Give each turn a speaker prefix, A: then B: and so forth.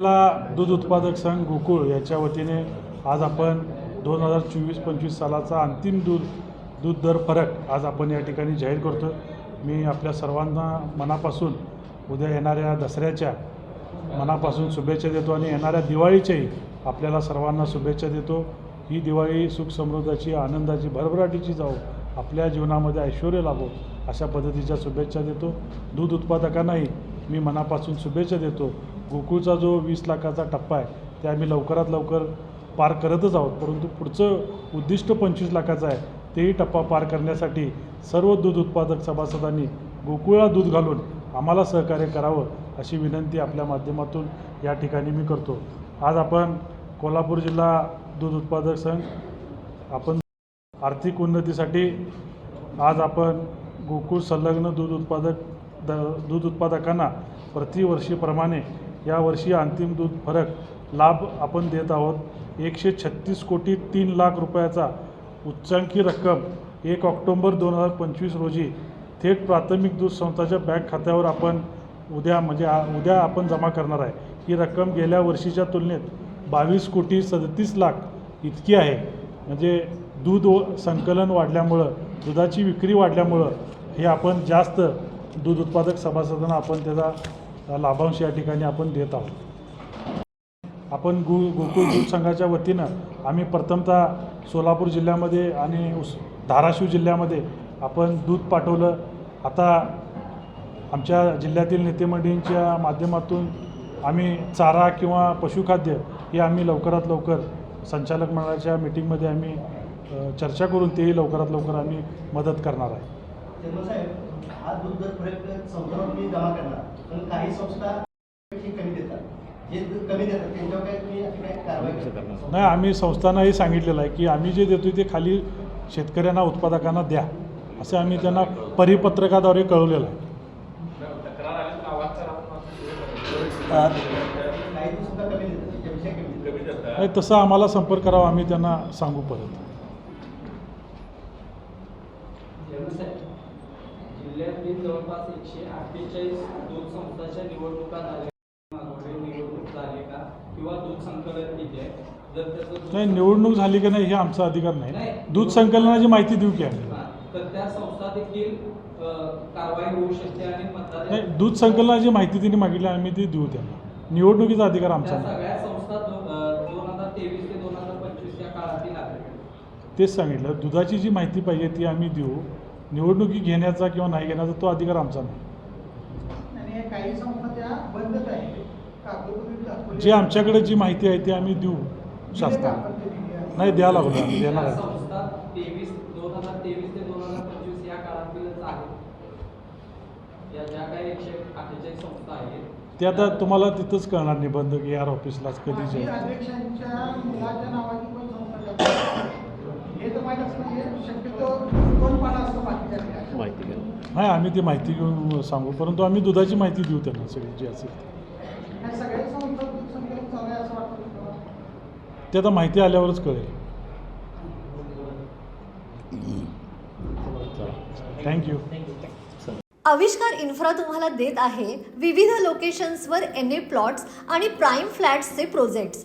A: ला दूध उत्पादक संघ गोकुळ याच्या वतीने आज आपण दोन हजार चोवीस पंचवीस सालाचा अंतिम दूध दूध दर फरक आज आपण या ठिकाणी जाहीर करतो. मी आपल्या सर्वांना मनापासून उद्या येणाऱ्या दसऱ्याच्या मनापासून शुभेच्छा देतो आणि येणाऱ्या दिवाळीच्याही आपल्याला सर्वांना शुभेच्छा देतो. ही दिवाळी सुख समृद्धाची आनंदाची भरभराटीची जाओ आपल्या जीवनामध्ये ऐश्वर लाभो अशा पद्धतीच्या शुभेच्छा देतो. दूध उत्पादकांनाही मी मनापासून शुभेच्छा देतो. गोकुळचा जो वीस लाखाचा टप्पा आहे ते आम्ही लवकरात लवकर पार करतच आहोत. परंतु पुढचं उद्दिष्ट पंचवीस लाखाचं आहे तेही टप्पा पार करण्यासाठी सर्व दूध उत्पादक सभासदांनी गोकुळा दूध घालून आम्हाला सहकार्य करावं अशी विनंती आपल्या माध्यमातून या ठिकाणी मी करतो. आज आपण कोल्हापूर जिल्हा दूध उत्पादक संघ आपण आर्थिक उन्नतीसाठी आज आपण गोकुळ संलग्न दूध उत्पादक द दूध उत्पादकांना प्रतिवर्षीप्रमाणे यावर्षी अंतिम दूध फरक लाभ आपण देत आहोत. एकशे छत्तीस कोटी तीन लाख रुपयाचा उच्चांकी रक्कम एक ऑक्टोंबर दोन हजार पंचवीस रोजी थेट प्राथमिक दूध संस्थाच्या बँक खात्यावर आपण उद्या म्हणजे आ- उद्या आपण जमा करणार आहे. ही रक्कम गेल्या वर्षीच्या तुलनेत बावीस कोटी सदतीस लाख इतकी आहे. म्हणजे दूध व- संकलन वाढल्यामुळं दुधाची विक्री वाढल्यामुळं हे आपण जास्त दूध उत्पादक सभासदांना आपण त्याचा लाभांश या ठिकाणी आपण देत आहोत. आपण गु गोकुळ दूध संघाच्या वतीनं आम्ही प्रथमतः सोलापूर जिल्ह्यामध्ये आणि उस धाराशिव जिल्ह्यामध्ये आपण दूध पाठवलं. आता आमच्या जिल्ह्यातील नेतेमंडळींच्या माध्यमातून आम्ही चारा किंवा पशुखाद्य हे आम्ही लवकरात लवकर संचालक मंडळाच्या मिटिंगमध्ये आम्ही चर्चा करून तेही लवकरात लवकर आम्ही मदत करणार आहे.
B: हा दूध दर संस्थांवर तुम्ही जमा करणार. पण काही संस्था कमी देतात. जे दूध कमी देतात त्यांच्यावर काय तुम्ही अशी काय कारवाई करता
A: नाही. आम्ही संस्थांनाही सांगितलेलं आहे की आम्ही जे देतो ते खाली शेतकऱ्यांना उत्पादकांना द्या. असं आम्ही त्यांना परिपत्रकाद्वारे कळवलेलं आहे. नाही तसं आम्हाला संपर्क करावा आम्ही त्यांना सांगू परत.
C: जिल्ह्यातील जवळपास एकशे अठ्ठेचाळीस दूध संस्थांच्या निवडणुका झाल्या. निवडणूक झाली का? किंवा दूध संकलन किती आहे? जर त्याचं
A: नाही निवडणूक झाली की नाही हे आमचा अधिकार नाही. दूध संकलनाची माहिती देऊ की आम्ही.
C: तर त्या संस्था देखील कारवाई होऊ शकते आणि
A: नाही दूध संकलनाची माहिती त्यांनी मागितली आम्ही ती देऊ त्यांना. निवडणुकीचा अधिकार आमचा
C: सगळ्या संस्था दोन हजार तेवीस ते दोन हजार काळातील
A: तेच सांगितलं दुधाची जी माहिती पाहिजे ती आम्ही देऊ. निवडणुकी घेण्याचा किंवा नाही घेण्याचा तो अधिकार आमचा नाही. जे आमच्याकडे जी माहिती आहे ती आम्ही देऊ शासनाला. नाही द्यायला लागलो आम्ही देणार आहे
C: ते
A: आता तुम्हाला तिथंच कळणार निबंध ए आर ऑफिसलाच कधी जे
D: माहीत हे
E: घ्या
A: नाही आम्ही ती माहिती घेऊन सांगू. परंतु आम्ही दुधाची माहिती देऊ त्यांना सगळी जी असेल? ते. आता माहिती आल्यावरच कळेल. थँक्यू
F: आविष्कार इन्फ्रा तुम्हाला देत आहे विविध लोकेशन्सवर एन ए प्लॉट्स आणि प्राईम फ्लॅट्सचे प्रोजेक्ट्स.